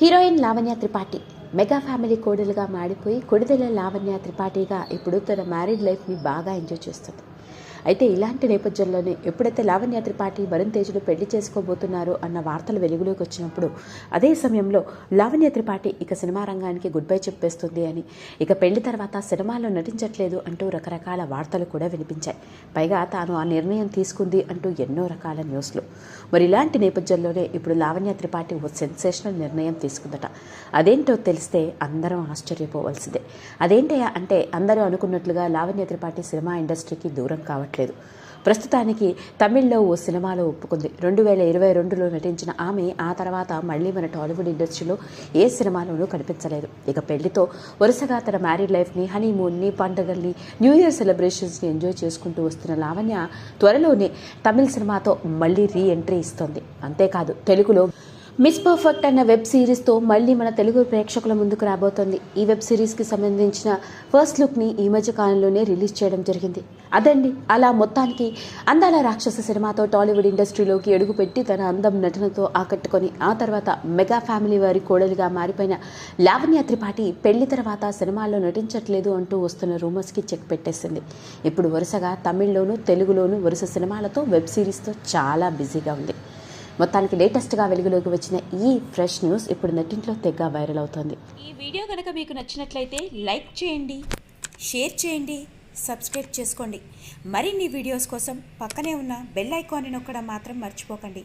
Heroine Lavanya Tripathi. Mega family కోడలుగా మాడిపోయి కొడుదల లావణ్య త్రిపాఠిగా ఇప్పుడు తన మ్యారీడ్ లైఫ్ని బాగా ఎంజాయ్ చేస్తుంది. అయితే ఇలాంటి నేపథ్యంలోనే ఎప్పుడైతే లావణ్య త్రిపాఠి వరుణ్ తేజ్ను పెళ్ళి చేసుకోబోతున్నారు అన్న వార్తలు వెలుగులోకి వచ్చినప్పుడు అదే సమయంలో లావణ్య త్రిపాఠి ఇక సినిమా రంగానికి గుడ్ బై చెప్పేస్తుంది అని. ఇక పెళ్ళి తర్వాత సినిమాలో నటించట్లేదు అంటూ రకరకాల వార్తలు కూడా వినిపించాయి. పైగా తాను ఆ నిర్ణయం తీసుకుంది అంటూ ఎన్నో రకాల న్యూస్లు. మరి ఇలాంటి నేపథ్యంలోనే ఇప్పుడు లావణ్య త్రిపాఠి ఓ సెన్సేషనల్ నిర్ణయం తీసుకుందట. అదేంటో తెలిస్తే అందరం ఆశ్చర్యపోవాల్సిందే. అదేంటయా అంటే అందరూ అనుకున్నట్లుగా లావణ్య త్రిపాఠి సినిమా ఇండస్ట్రీకి దూరం కావట్లేదు ప్రస్తుతానికి తమిళ్ళో ఓ సినిమాలో ఒప్పుకుంది. రెండు వేల ఇరవై రెండులో నటించిన ఆమె ఆ తర్వాత మళ్ళీ మన టాలీవుడ్ ఇండస్ట్రీలో ఏ సినిమాలోనూ కనిపించలేదు. ఇక పెళ్ళితో వరుసగా తన మ్యారీడ్ లైఫ్ని హనీమూన్ని పండుగల్ని న్యూ ఇయర్ సెలబ్రేషన్స్ని ఎంజాయ్ చేసుకుంటూ వస్తున్న లావణ్య త్వరలోనే తమిళ సినిమాతో మళ్ళీ రీ ఎంట్రీ ఇస్తోంది. అంతేకాదు తెలుగులో మిస్ పర్ఫెక్ట్ అన్న వెబ్ సిరీస్తో మళ్ళీ మన తెలుగు ప్రేక్షకుల ముందుకు రాబోతోంది. ఈ వెబ్ సిరీస్కి సంబంధించిన ఫస్ట్ లుక్ని ఈ మధ్య కాలంలోనే రిలీజ్ చేయడం జరిగింది. అదండి అలా మొత్తానికి అందాల రాక్షస సినిమాతో టాలీవుడ్ ఇండస్ట్రీలోకి అడుగుపెట్టి తన అందం నటనతో ఆకట్టుకొని ఆ తర్వాత మెగా ఫ్యామిలీ వారి కోడలుగా మారిపోయిన లావణ్య త్రిపాఠి పెళ్ళి తర్వాత సినిమాల్లో నటించట్లేదు అంటూ వస్తున్న రూమర్స్కి చెక్ పెట్టేసింది. ఇప్పుడు వరుసగా తమిళ్ళోనూ తెలుగులోనూ వరుస సినిమాలతో వెబ్ సిరీస్తో చాలా బిజీగా ఉంది. మొత్తానికి లేటెస్ట్గా వెలుగులోకి వచ్చిన ఈ ఫ్రెష్ న్యూస్ ఇప్పుడు నెట్టింట్లో తెగ వైరల్ అవుతోంది. ఈ వీడియో కనుక మీకు నచ్చినట్లయితే లైక్ చేయండి షేర్ చేయండి సబ్స్క్రైబ్ చేసుకోండి. మరిన్ని వీడియోస్ కోసం పక్కనే ఉన్న బెల్ ఐకాన్ని నొక్కడం మాత్రం మర్చిపోకండి.